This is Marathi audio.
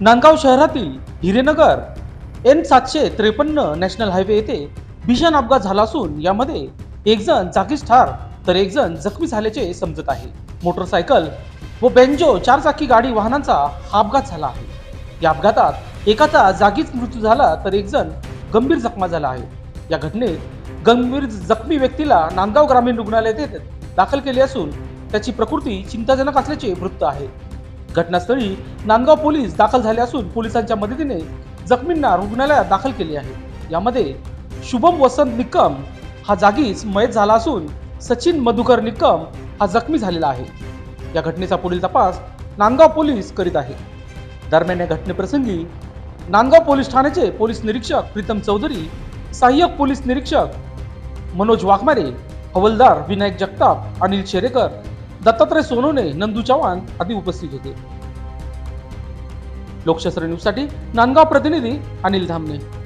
नांदगाव शहरातील हिरेनगर एन सातशे त्रेपन्न नॅशनल हायवे येथे भीषण अपघात झाला असून यामध्ये एक जण जागीच ठार तर एक जण जखमी झाल्याचे समजत आहे. मोटरसायकल व बेंजो चारचाकी गाडी वाहनांचा हा अपघात झाला आहे. या अपघातात एकाचा जागीच मृत्यू झाला तर एक जण गंभीर जखमा झाला आहे. या घटनेत गंभीर जखमी व्यक्तीला नांदगाव ग्रामीण रुग्णालयात दाखल केले असून त्याची प्रकृती चिंताजनक असल्याचे वृत्त आहे. घटनास्थळी नांदगाव पोलीस दाखल झाले असून पोलिसांच्या मदतीने जखमींना रुग्णालयात दाखल केले आहे. यामध्ये शुभम वसंत निकम हा जागीच मयत झाला असून सचिन मधुकर निकम हा जखमी झालेला आहे. या घटनेचा पुढील तपास नांदगाव पोलीस करीत आहे. दरम्यान या घटनेप्रसंगी नांदगाव पोलीस ठाण्याचे पोलीस निरीक्षक प्रीतम चौधरी सहाय्यक पोलीस निरीक्षक मनोज वाघमारे हवलदार विनायक जगताप अनिल शेरेकर दत्तात्रय सोनवणे नंदू चव्हाण आदी उपस्थित होते. लोकशास्त्र न्यूजसाठी नांदगाव प्रतिनिधी अनिल धामणे.